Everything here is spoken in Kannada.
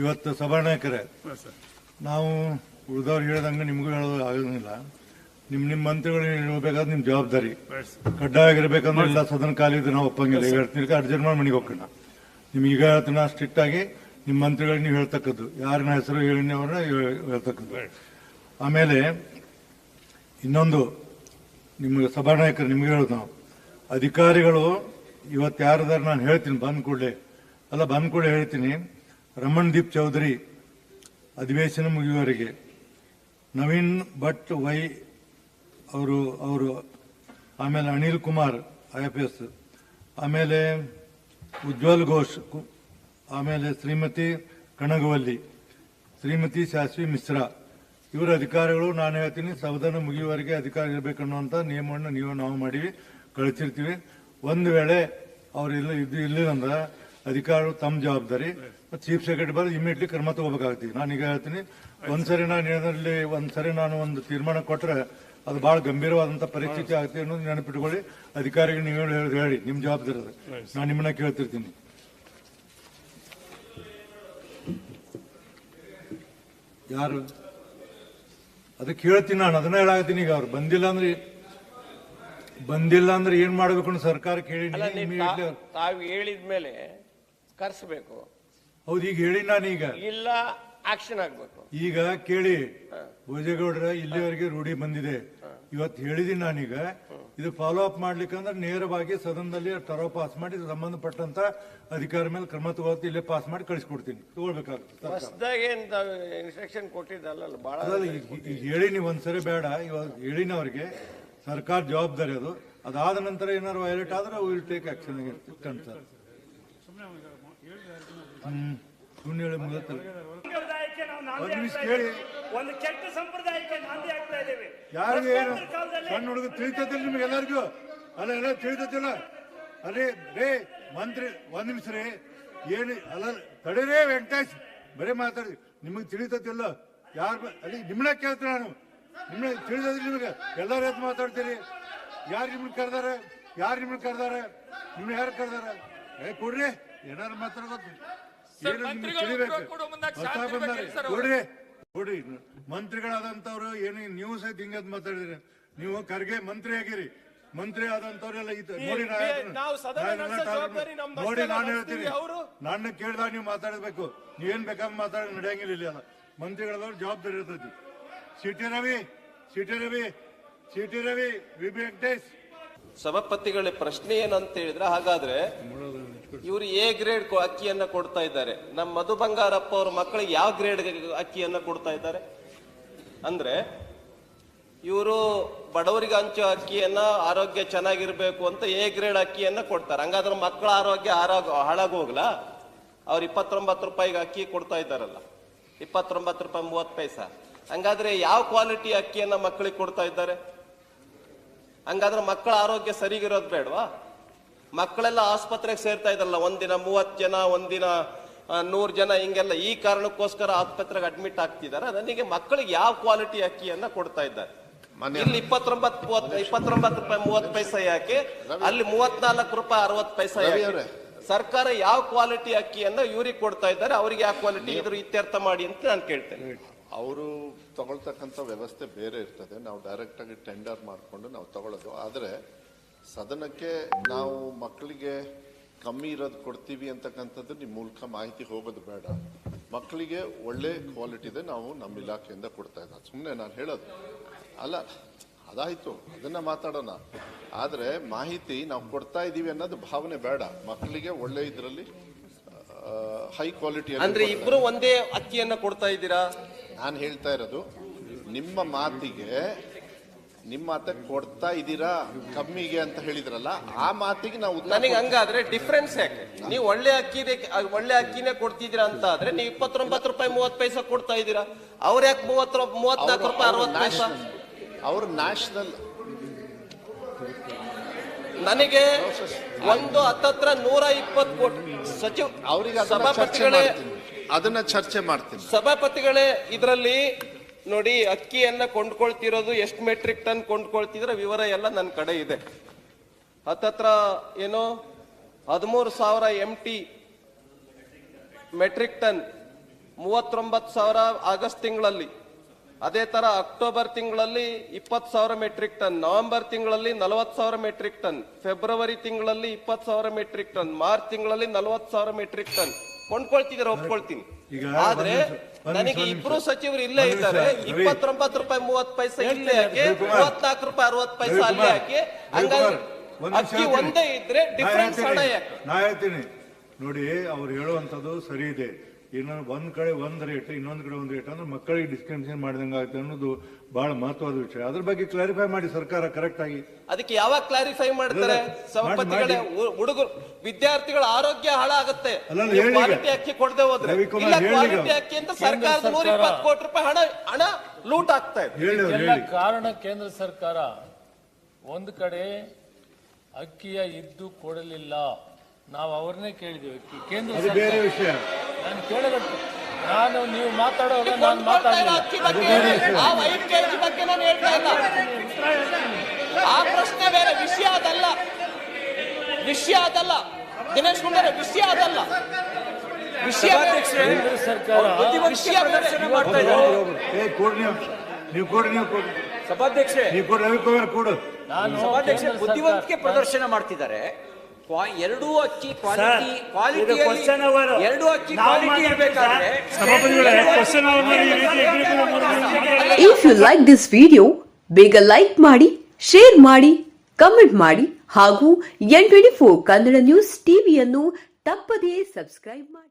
ಇವತ್ತು ಸಭಾನಾಯಕರೇ ನಾವು ಉಳಿದವ್ರು ಹೇಳ್ದಂಗೆ ನಿಮಗೂ ಹೇಳೋದು ಆಗೋದಿಲ್ಲ ನಿಮ್ಮ ನಿಮ್ಮ ಮಂತ್ರಿಗಳು ಹೇಳ್ಬೇಕಾದ್ರೆ ನಿಮ್ಮ ಜವಾಬ್ದಾರಿ. ರೈಟ್ ಸರ್ ಕಡ್ಡಾಯ ಆಗಿರ್ಬೇಕಂದ್ರೆ ಇಲ್ಲ ಸದನ ಖಾಲಿ ಇದ್ರೆ ನಾವು ಒಪ್ಪಂಗಿಲ್ಲ. ಈಗ ಹೇಳ್ತೀನಿ ಅರ್ಜೆಂಟ್ ಮಾಡಿ ಮನೆಗೆ ಹೋಗೋಣ ನಿಮ್ಗೆ ಈಗ ಹೇಳ್ತೀನಿ ಸ್ಟ್ರಿಕ್ಟ್ ಆಗಿ ನಿಮ್ಮ ಮಂತ್ರಿಗಳಿಗೆ ನೀವು ಹೇಳ್ತಕ್ಕದ್ದು. ಯಾರನ್ನ ಹೆಸರು ಹೇಳಿ ಅವ್ರನ್ನ ಹೇಳ್ತಕ್ಕದ್ದು. ಆಮೇಲೆ ಇನ್ನೊಂದು ನಿಮಗೆ ಸಭಾನಾಯಕರು ನಿಮ್ಗೆ ಹೇಳೋದು ನಾವು. ಅಧಿಕಾರಿಗಳು ಇವತ್ತು ಯಾರದಾರ ನಾನು ಹೇಳ್ತೀನಿ ಬಂದ ಕೂಡಲೇ ಅಲ್ಲ ಬಂದ್ ಕೂಡಲೇ ಹೇಳ್ತೀನಿ. ರಮಣ್ ದೀಪ್ ಚೌಧರಿ ಅಧಿವೇಶನ ಮುಗಿಯುವವರೆಗೆ. ನವೀನ್ ಭಟ್ ವೈ ಅವರು ಅವರು, ಆಮೇಲೆ Anil Kumar, I F S. ಆಮೇಲೆ ಉಜ್ವಲ್ ಘೋಷ್ ಆಮೇಲೆ ಶ್ರೀಮತಿ ಕಣಗವಲ್ಲಿ, ಶ್ರೀಮತಿ ಶಾಸ್ವಿ ಮಿಶ್ರಾ. ಇವರ ಅಧಿಕಾರಿಗಳು ನಾನು ಹೇಳ್ತೀನಿ ಸದನ ಮುಗಿಯುವವರೆಗೆ ಅಧಿಕಾರ ಇರಬೇಕನ್ನುವಂಥ ನಿಯಮವನ್ನು ನೀವು, ನಾವು ಮಾಡಿವಿ, ಕಳಿಸಿರ್ತೀವಿ. ಒಂದು ವೇಳೆ ಅವರೆಲ್ಲ ಇದು ಇಲ್ಲಿಲ್ಲ ಅಧಿಕಾರಿಗಳು ತಮ್ಮ ಜವಾಬ್ದಾರಿ. ಚೀಫ್ ಸೆಕ್ರೆಟರಿ ಬಂದು ಇಮಿಡಿಯೇಟ್ಲಿ ಕ್ರಮ ತಗೋಬೇಕಾಗುತ್ತೆ. ನಾನು ಈಗ ಹೇಳ್ತೀನಿ ಒಂದ್ಸರಿ ನಾನು ಏನಲ್ಲಿ ಒಂದ್ಸರಿ ನಾನು ಒಂದು ತೀರ್ಮಾನ ಕೊಟ್ಟರೆ ಅದು ಬಹಳ ಗಂಭೀರವಾದಂತಹ ಪರಿಸ್ಥಿತಿ ಆಗ್ತದೆ ಅನ್ನೋದು ನೆನಪಿಟ್ಕೊಳ್ಳಿ. ಅಧಿಕಾರಿಗಳು ನೀವು ಹೇಳಿ ಹೇಳಿ ನಿಮ್ಮ ಜವಾಬ್ದಾರಿ ಅದು. ನಾನು ನಿಮ್ಮನ್ನ ಕೇಳ್ತಿರ್ತೀನಿ. ಯಾರು? ಅದಕ್ಕೆ ಹೇಳ್ತೀನಿ ನಾನು ಅದನ್ನ ಹೇಳಾಗ್ತೀನಿ ಈಗ ಅವ್ರು. ಬಂದಿಲ್ಲ ಅಂದ್ರೆ ಬಂದಿಲ್ಲ ಅಂದ್ರೆ ಏನ್ ಮಾಡ್ಬೇಕು ಅಂತ ಸರ್ಕಾರ ಕೇಳಿ ಮೇಲೆ ತಾವು ಹೇಳಿದ್ಮೇಲೆ ಕರ್ಸ್ಬೇಕು. ಹೌದು ಈಗ ಹೇಳಿ ನಾನೀಗ ಈಗ. ಇಲ್ಲ ಆಕ್ಷನ್ ಆಗ್ಬೇಕು. ಈಗ ಕೇಳಿ ಭೋಜೇಗೌಡರ ಇಲ್ಲಿವರೆಗೆ ರೂಢಿ ಬಂದಿದೆ. ಇವತ್ತು ಹೇಳಿದೀನಿ ನಾನೀಗ. ಇದು ಫಾಲೋ ಅಪ್ ಮಾಡ್ಲಿಕ್ಕಂದ್ರೆ ನೇರವಾಗಿ ಸದನದಲ್ಲಿ ಟರೋ ಪಾಸ್ ಮಾಡಿ ಸಂಬಂಧಪಟ್ಟಂತ ಅಧಿಕಾರ ಮೇಲೆ ಕ್ರಮ ತಗೋತಿ ಇಲ್ಲೇ ಪಾಸ್ ಮಾಡಿ ಕಳಿಸ್ಕೊಡ್ತೀನಿ. ತಗೊಳ್ಬೇಕಾಗುತ್ತೆ. ಇನ್ಸ್ಟ್ರಕ್ಷನ್ ಕೊಟ್ಟಿದ್ದಲ್ಲ ಬಹಳ ಅದಲ್ಲ ಈಗ ಈಗ ಹೇಳಿ ನೀವು ಒಂದ್ಸರಿ ಬೇಡ. ಇವಾಗ ಹೇಳಿನ ಅವ್ರಿಗೆ ಸರ್ಕಾರ ಜವಾಬ್ದಾರಿ ಅದು. ಅದಾದ ನಂತರ ಏನಾದ್ರು ವೈಲೇಟ್ ಆದ್ರೆ will take action sir hmm ಹೇಳಿ ಮುಗಿತಲ್ಲ ಸಂಪ್ರದಾಯಕ್ಕೆ ನಾವು ನಾಂದಿ ಒಂದ್ ನಿಮಿಷ ಆಗ್ತಾ ಕೇಳಿ. ಇದ್ದೇವೆ. ಒಂದು ಕೆಟ್ಟ ಸಂಪ್ರದಾಯಕ್ಕೆ ನಾಂದಿ ಆಗ್ತಾ ಇದ್ದೇವೆ. ಯಾರಿಗೆ ಏನು? ಕಾಲದಲ್ಲಿ ಸಣ್ಣ ಹುಡುಗ ನಿಮ್ಗೆ ಎಲ್ಲರಿಗೂ? ಅಲ್ಲ ಎಲ್ಲ ತಿಳಿತದಿಲ್ಲ ಅಲ್ಲಿ ರೇ ಮಂತ್ರಿ ಒಂದ್ ನಿಮಿಷ ರೀ. ಏನು ಅಲ್ಲ ತಡೀರೇ ವೆಂಕಟೇಶ್. ಬರೀ ಮಾತಾಡಿ. ನಿಮಗೆ ತಿಳಿತದಿಲ್ಲ ಯಾರು ಅಲ್ಲಿ ನಿಮ್ಮನ್ನ ಕೇಳ್ತೀನಿ ನಾನು. ನಿಮ್ಮನ್ನ ತಿಳಿದಿಲ್ಲ ನಿಮಗೆ? ಎಲ್ಲರೂ ಎದ್ದು ಮಾತಾಡ್ತೀರಿ. ಯಾರು ನಿಮ್ಮನ್ನ ಕರೆದಾರೆ? ಯಾರು ನಿಮ್ಮನ್ನ ಕರೆದಾರೆ? ನಿಮ್ನ ಯಾರು ಕರೆದಾರೆ? ಏ ಕೊಡ್ರಿ. ಏನಾರು ಮಾತಾಡ್ಬೋದು ಕೊಡ್ರಿ ಮಂತ್ರಿಗಳಾದಂತವ್ರು ಏನು ನ್ಯೂಸ್ ಸಹಿತ ಹಿಂಗದ್ ಮಾತಾಡಿದ್ರಿ. ನೀವು ಖರ್ಗೆ ಮಂತ್ರಿ ಆಗಿರಿ. ಮಂತ್ರಿ ಆದಂತವ್ರೆಲ್ಲ ಇದ್- ನೋಡಿ ನೋಡಿ ನಾನು ಹೇಳ್ತೀನಿ? ನನ್ನ ಕೇಳ್ದಾಗ ನೀವು ಮಾತಾಡಬೇಕು. ನೀವೇನ್ ಬೇಕಾದ್ರೆ ಮಾತಾಡ ನಡೆಯಂಗಿಲ್ಲ ಇಲ್ಲ ಮಂತ್ರಿಗಳದವ್ರು ಜವಾಬ್ದಾರಿ ಇರ್ತೈತಿ. CT Ravi CT Ravi CT Ravi V B Venkatesh ಸಭಾಪತಿಗಳ ಪ್ರಶ್ನೆ ಏನಂತ ಹೇಳಿದ್ರೆ ಹಾಗಾದ್ರೆ ಇವರು ಎ ಗ್ರೇಡ್ ಅಕ್ಕಿಯನ್ನ ಕೊಡ್ತಾ ಇದ್ದಾರೆ. ನಮ್ಮ ಮಧು ಬಂಗಾರಪ್ಪ ಅವ್ರ ಮಕ್ಕಳಿಗೆ ಯಾವ ಗ್ರೇಡ್ ಅಕ್ಕಿಯನ್ನ ಕೊಡ್ತಾ ಇದ್ದಾರೆ? ಅಂದ್ರೆ ಇವರು ಬಡವರಿಗೆ ಹಂಚೋ ಅಕ್ಕಿಯನ್ನ ಆರೋಗ್ಯ ಚೆನ್ನಾಗಿರ್ಬೇಕು ಅಂತ ಎ ಗ್ರೇಡ್ ಅಕ್ಕಿಯನ್ನ ಕೊಡ್ತಾರೆ. ಹಂಗಾದ್ರೆ ಮಕ್ಕಳ ಆರೋಗ್ಯ ಆರೋಗ್ಯ ಹಾಳಾಗೋಗ್ಲಾ? ಅವ್ರು ಇಪ್ಪತ್ತೊಂಬತ್ತು ರೂಪಾಯಿಗೆ ಅಕ್ಕಿ ಕೊಡ್ತಾ ಇದ್ದಾರಲ್ಲ. ಇಪ್ಪತ್ತೊಂಬತ್ತು ರೂಪಾಯಿ ಮೂವತ್ತು ಪೈಸಾ. ಹಂಗಾದ್ರೆ ಯಾವ ಕ್ವಾಲಿಟಿ ಅಕ್ಕಿಯನ್ನ ಮಕ್ಕಳಿಗೆ ಕೊಡ್ತಾ ಇದ್ದಾರೆ? ಹಂಗಾದ್ರೆ ಮಕ್ಕಳ ಆರೋಗ್ಯ ಸರಿಗಿರೋದು ಬೇಡವಾ? ಮಕ್ಕಳೆಲ್ಲ ಆಸ್ಪತ್ರೆಗೆ ಸೇರ್ತಾ ಇದ್ರಲ್ಲ ಒಂದಿನ ಮೂವತ್ತು ಜನ ಒಂದಿನ ನೂರು ಜನ ಹಿಂಗೆಲ್ಲ ಈ ಕಾರಣಕ್ಕೋಸ್ಕರ ಆಸ್ಪತ್ರೆಗೆ ಅಡ್ಮಿಟ್ ಆಗ್ತಿದ್ದಾರೆ. ನನಗೆ ಮಕ್ಕಳಿಗೆ ಯಾವ ಕ್ವಾಲಿಟಿ ಅಕ್ಕಿಯನ್ನ ಕೊಡ್ತಾ ಇದ್ದಾರೆ. ಇಲ್ಲಿ ಇಪ್ಪತ್ತೊಂಬತ್ತು ಇಪ್ಪತ್ತೊಂಬತ್ತು ರೂಪಾಯಿ ಮೂವತ್ತು ಪೈಸೆ ಯಾಕೆ? ಅಲ್ಲಿ ಮೂವತ್ನಾಲ್ಕು ರೂಪಾಯಿ ಅರವತ್ತು ಪೈಸೆ ಯಾಕೆ? ಸರ್ಕಾರ ಯಾವ ಕ್ವಾಲಿಟಿ ಅಕ್ಕಿಯನ್ನ ಇವ್ರಿಗೆ ಕೊಡ್ತಾ ಇದ್ದಾರೆ ಅವ್ರಿಗೆ ಯಾವ ಕ್ವಾಲಿಟಿ ಇದ್ರ ಇತ್ಯರ್ಥ ಮಾಡಿ ಅಂತ ನಾನು ಕೇಳ್ತೇನೆ. ಅವರು ತಗೊಳ್ತಕ್ಕಂಥ ವ್ಯವಸ್ಥೆ ಬೇರೆ ಇರ್ತದೆ. ನಾವು ಡೈರೆಕ್ಟಾಗಿ ಟೆಂಡರ್ ಮಾಡಿಕೊಂಡು ನಾವು ತಗೊಳ್ಳೋದು. ಆದರೆ ಸದನಕ್ಕೆ ನಾವು ಮಕ್ಕಳಿಗೆ ಕಮ್ಮಿ ಇರೋದು ಕೊಡ್ತೀವಿ ಅಂತಕ್ಕಂಥದ್ದು ನಿಮ್ಮ ಮೂಲಕ ಮಾಹಿತಿ ಹೋಗೋದು ಬೇಡ. ಮಕ್ಕಳಿಗೆ ಒಳ್ಳೆ ಕ್ವಾಲಿಟಿದೆ ನಾವು ನಮ್ಮ ಇಲಾಖೆಯಿಂದ ಕೊಡ್ತಾ ಇದ್ದಾರೆ ಸುಮ್ಮನೆ ನಾನು ಹೇಳೋದು. ಅಲ್ಲ ಅದಾಯಿತು ಅದನ್ನ ಮಾತಾಡೋಣ. ಆದರೆ ಮಾಹಿತಿ ನಾವು ಕೊಡ್ತಾ ಇದ್ದೀವಿ ಅನ್ನೋದು ಭಾವನೆ ಬೇಡ. ಮಕ್ಕಳಿಗೆ ಒಳ್ಳೆ ಇದರಲ್ಲಿ ಹೈ ಕ್ವಾಲಿಟಿ ಅಂದ್ರೆ ಇಬ್ರು ಒಂದೇ ಅಕ್ಕಿಯನ್ನು ಕೊಡ್ತಾ ಇದ್ದೀರಾ? ನಾನು ಹೇಳ್ತಾ ಇರೋದು ನಿಮ್ಮ ಮಾತಿಗೆ ನಿಮ್ಮ ಮಾತಕ್ಕೆ ಕೊಡ್ತಾ ಇದ್ದೀರಾ? ಕಮ್ಮಿಗೆ ಅಂತ ಹೇಳಿದ್ರಲ್ಲ ಆ ಮಾತಿಗೆ ನಾವು ಉತ್ತರ ನನಗೆ ಹಂಗಾದ್ರೆ ಡಿಫ್ರೆನ್ಸ್ ಯಾಕೆ? ನೀವು ಒಳ್ಳೆ ಅಕ್ಕಿದೆ ಒಳ್ಳೆ ಅಕ್ಕಿನೇ ಕೊಡ್ತಿದ್ದೀರಾ ಅಂತ ಆದ್ರೆ ನೀವು ಇಪ್ಪತ್ತೊಂಬತ್ತು ರೂಪಾಯಿ ಮೂವತ್ತು ಪೈಸೆ ಕೊಡ್ತಾ ಇದ್ದೀರಾ. ಅವ್ರ ಯಾಕೆ ಮೂವತ್ತು ಮೂವತ್ನಾಲ್ಕು ರೂಪಾಯಿ ಅರವತ್ತು ಪೈಸೆ? ಅವರು ನ್ಯಾಷನಲ್ ನನಗೆ ಒಂದು ಹತ್ತತ್ರ ನೂರ ಇಪ್ಪತ್ತು ಕೋಟಿ ಸಚಿವ ಅವರಿಗೆ ಸಭಾಪತಿಗಳೇ ಅದನ್ನ ಚರ್ಚೆ ಮಾಡ್ತೀನಿ. ಸಭಾಪತಿಗಳೇ ಇದರಲ್ಲಿ ನೋಡಿ, ಅಕ್ಕಿಯನ್ನ ಕೊಂಡ್ಕೊಳ್ತಿರೋದು ಎಷ್ಟು ಮೆಟ್ರಿಕ್ ಟನ್ ಕೊಂಡ್ಕೊಳ್ತಿದ್ರೆ, ವಿವರ ಎಲ್ಲ ನನ್ನ ಕಡೆ ಇದೆ. ಹತ್ತತ್ರ ಏನು? ಹದಿಮೂರು ಸಾವಿರ ಎಂ ಟಿ ಮೆಟ್ರಿಕ್ ಟನ್ ಮೂವತ್ತೊಂಬತ್ತು ಸಾವಿರ ಆಗಸ್ಟ್ ತಿಂಗಳಲ್ಲಿ. ಅದೇ ತರ ಅಕ್ಟೋಬರ್ ತಿಂಗಳಲ್ಲಿ ಇಪ್ಪತ್ತು ಸಾವಿರ ಮೆಟ್ರಿಕ್ ಟನ್ ನವೆಂಬರ್ ತಿಂಗಳಲ್ಲಿ ನಲವತ್ತು ಸಾವಿರ ಮೆಟ್ರಿಕ್ ಟನ್ ಫೆಬ್ರವರಿ ತಿಂಗಳಲ್ಲಿ ಇಪ್ಪತ್ತು ಸಾವಿರ ಮೆಟ್ರಿಕ್ ಟನ್ ಮಾರ್ಚ್ ತಿಂಗಳಲ್ಲಿ ನಲವತ್ತು ಸಾವಿರ ಮೆಟ್ರಿಕ್ ಟನ್ ಕೊಂಡ್ಕೊಳ್ತಿದ್ದೀರ, ಒಪ್ಕೊಳ್ತೀನಿ. ಆದ್ರೆ ನನಗೆ ಇಬ್ರು ಸಚಿವರು ಇಲ್ಲೇ ಇದ್ದಾರೆ. ಇಪ್ಪತ್ತೊಂಬತ್ತು ರೂಪಾಯಿ ಮೂವತ್ ಪೈಸೆ ಇಲ್ಲೇ ಹಾಕಿ. ಮೂವತ್ನಾಲ್ಕು ರೂಪಾಯಿ ಅರವತ್ ಪೈಸೆ ಅಲ್ಲೇ ಹಾಕಿ ಹಂಗಾದ್ರೆ ಒಂದ್ ಅಕ್ಕಿ ಒಂದೇ ಇದ್ರೆ ಡಿಫರೆನ್ಸ್ ಹಣ ನಾ ಹೇಳ್ತೀನಿ. ನೋಡಿ ಅವ್ರು ಹೇಳುವಂತದ್ದು ಸರಿ ಇದೆ. ಇನ್ನೊಂದು ಒಂದ್ ಕಡೆ ಒಂದ್ ರೇಟ್ ಇನ್ನೊಂದ್ ಕಡೆ ಒಂದು ರೇಟ್ ಅಂದ್ರೆ ಮಕ್ಕಳಿಗೆ ಡಿಸ್ಕ್ರಿಮಿನೇಷನ್ ಮಾಡಿದಂಗೆ ಆಗುತ್ತೆ ಅನ್ನೋದು ಬಹಳ ಮಹತ್ವದ ವಿಷಯ. ಅದ್ರ ಬಗ್ಗೆ ಕ್ಲಾರಿಫೈ ಮಾಡಿ ಸರ್ಕಾರ ಕರೆಕ್ಟ್ ಆಗಿ. ಅದಕ್ಕೆ ಯಾವಾಗ ಕ್ಲಾರಿಫೈ ಮಾಡ್ತಾರೆ? ಸಭಾಪತಿಗಳೇ ಹುಡುಗರು ವಿದ್ಯಾರ್ಥಿಗಳ ಆರೋಗ್ಯ ಹಾಳಾಗುತ್ತೆ. ಕ್ವಾಲಿಟಿ ಅಕ್ಕಿ ಕೊಡದೆ ಹೋದ್ರೆ ಇಲ್ಲ ಕ್ವಾಲಿಟಿ ಅಕ್ಕಿ ಅಂತ ಸರ್ಕಾರದ ನೂರ ಇಪ್ಪತ್ತು ಕೋಟಿ ರೂಪಾಯಿ ಹಣ ಹಣ ಲೂಟ್ ಆಗ್ತಾ ಇದೆ. ಹೇಳಿ ಹೇಳಿ. ಕಾರಣ ಕೇಂದ್ರ ಸರ್ಕಾರ ಒಂದು ಕಡೆ ಅಕ್ಕಿಯ ಇದ್ದು ಕೊಡಲಿಲ್ಲ. ನಾವು ಅವ್ರನ್ನೇ ಕೇಳಿದೀವಿ. ಅಕ್ಕಿ ಕೇಂದ್ರ ಬೇರೆ ಸರ್ಕಾರ ವಿಷಯ. ನಾನು ಕೇಳಿದಂತೆ. ನಾನು ನೀವು ಮಾತಾಡುವಾಗ ನಾನು ಅಕ್ಕಿ ಬಗ್ಗೆ ಆ ಐದು ಕೆಜಿ ಬಗ್ಗೆ ನಾನು ಹೇಳ್ತಾ ಇಲ್ಲ. ಆ ಪ್ರಶ್ನೆ ಬೇರೆ ವಿಷಯ ಅದಲ್ಲ. ವಿಷಯ ಅದಲ್ಲ. ದಿನೇಶ್ ಗುಂಡೂರಾವ್ ವಿಷಯ ಅದಲ್ಲ. ವಿಷಯ. ಕೇಂದ್ರ ಸರ್ಕಾರ ವಿಷಯ ಬೇರೆ. ಮಾಡ್ತಾ ಇದ್ದಾರೆ. ಏ ಕೊಡಿ ನೀವು. ನೀವು ಕೊಡಿ ನೀವು ಕೊಡಿ ಸಭಾಧ್ಯಕ್ಷರೇ ನೀವು ಕೊಡಿ ರವಿಕುಮಾರ್ ಕೊಡು. ನಾನು ಸಭಾಧ್ಯಕ್ಷ ಬುದ್ಧಿವಂತಿಕೆ ಪ್ರದರ್ಶನ ಮಾಡ್ತಿದ್ದಾರೆ. ಎರಡೂ ಅಕ್ಕಿ ಕ್ವಾಲಿಟಿ ಕ್ವಾಲಿಟಿ. ಅಕ್ಕಿ ಕ್ವಾಲಿಟಿ ಇರಬೇಕಾದ್ರೆ if you like this video ಬೇಗ ಲೈಕ್ ಮಾಡಿ ಶೇರ್ ಮಾಡಿ ಕಮೆಂಟ್ ಮಾಡಿ ಹಾಗೂ N twenty four Kannada news ಟಿವಿಯನ್ನು ತಪ್ಪದೇ ಸಬ್ಸ್ಕ್ರೈಬ್ ಮಾಡಿ.